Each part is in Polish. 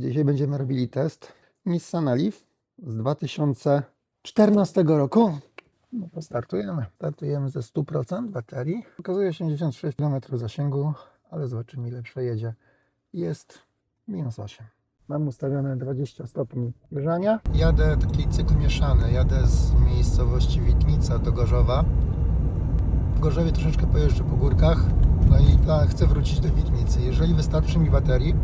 Dzisiaj będziemy robili test Nissana Leaf z 2014 roku. No to startujemy. Startujemy ze 100% baterii. Pokazuje 86 km zasięgu, ale zobaczymy ile przejedzie. Jest minus 8. Mam ustawione 20 stopni grzania. Jadę taki cykl mieszany. Jadę z miejscowości Witnica do Gorzowa. W Gorzowie troszeczkę pojeżdżę po górkach. No i chcę wrócić do Witnicy. Jeżeli wystarczy mi baterii,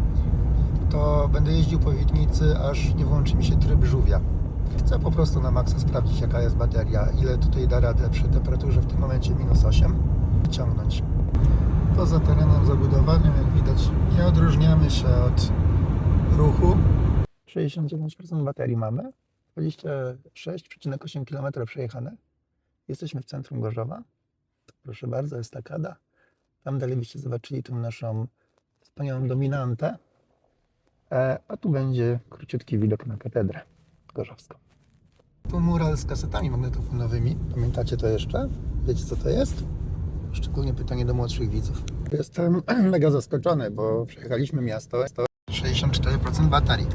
to będę jeździł po Witnicy, aż nie włączy mi się tryb żółwia. Chcę po prostu na maksa sprawdzić, jaka jest bateria, ile tutaj da radę przy temperaturze w tym momencie minus 8 ciągnąć. Poza terenem zabudowanym, jak widać, nie odróżniamy się od ruchu. 69% baterii mamy, 26,8 km przejechane. Jesteśmy w centrum Gorzowa. Proszę bardzo, jest takada. Tam dalej byście zobaczyli tą naszą wspaniałą dominantę. E, a tu będzie króciutki widok na katedrę gorzowską. Tu mural z kasetami magnetofonowymi. Pamiętacie to jeszcze? Wiecie co to jest? Szczególnie pytanie do młodszych widzów. Jestem mega zaskoczony, bo przejechaliśmy miasto. Jest to 64% baterii.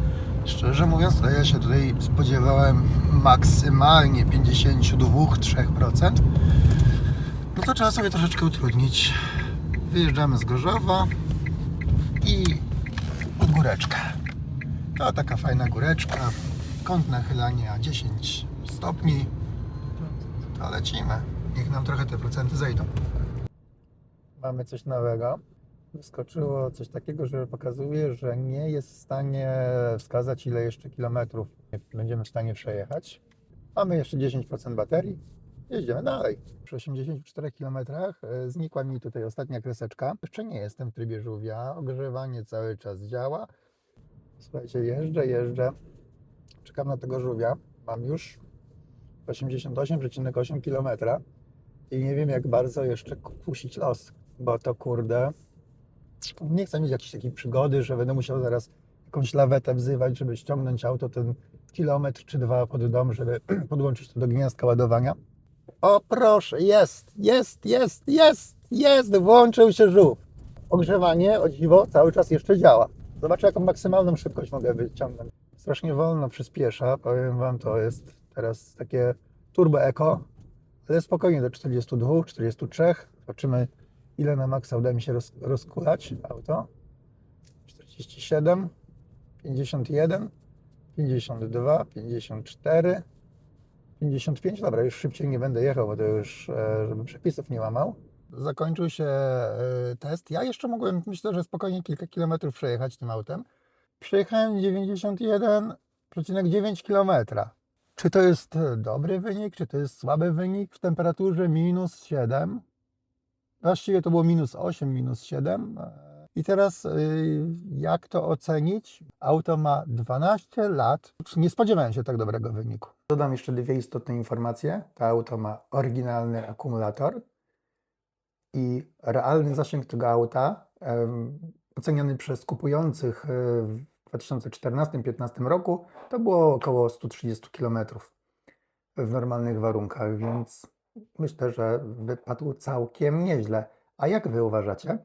Szczerze mówiąc, to ja się tutaj spodziewałem maksymalnie 52-3%. No to trzeba sobie troszeczkę utrudnić. Wyjeżdżamy z Gorzowa i góreczkę. To taka fajna góreczka, kąt nachylania 10 stopni. To lecimy. Niech nam trochę te procenty zejdą. Mamy coś nowego. Wyskoczyło coś takiego, że pokazuje, że nie jest w stanie wskazać ile jeszcze kilometrów będziemy w stanie przejechać. Mamy jeszcze 10% baterii. Jedziemy dalej. Przy 84 km znikła mi tutaj ostatnia kreseczka. Jeszcze nie jestem w trybie żółwia. Ogrzewanie cały czas działa. Słuchajcie, jeżdżę, jeżdżę. Czekam na tego żółwia. Mam już 88,8 km i nie wiem jak bardzo jeszcze kusić los, bo to kurde nie chcę mieć jakiejś takiej przygody, że będę musiał zaraz jakąś lawetę wzywać, żeby ściągnąć auto ten kilometr czy dwa pod dom, żeby podłączyć to do gniazdka ładowania. O proszę, jest, jest, jest, jest, jest, włączył się żółw. Ogrzewanie, o dziwo, cały czas jeszcze działa. Zobaczę, jaką maksymalną szybkość mogę wyciągnąć. Strasznie wolno przyspiesza, powiem Wam, to jest teraz takie turbo eco, ale spokojnie do 42, 43. Zobaczymy, ile na maksa uda mi się roz, rozkulać auto. 47, 51, 52, 54, 55. Dobra, już szybciej nie będę jechał, bo to już, e, żeby przepisów nie łamał. Zakończył się e, test. Ja jeszcze mogłem, myślę, że spokojnie kilka kilometrów przejechać tym autem. Przejechałem 91,9 km. Czy to jest e, dobry wynik, czy to jest słaby wynik w temperaturze minus 7? Właściwie to było minus 8, minus 7. I teraz y, jak to ocenić? Auto ma 12 lat. Nie spodziewałem się tak dobrego wyniku. Dodam jeszcze dwie istotne informacje. To auto ma oryginalny akumulator i realny zasięg tego auta, oceniany przez kupujących y, w 2014-2015 roku, to było około 130 km w normalnych warunkach, więc myślę, że wypadł całkiem nieźle. A jak wy uważacie?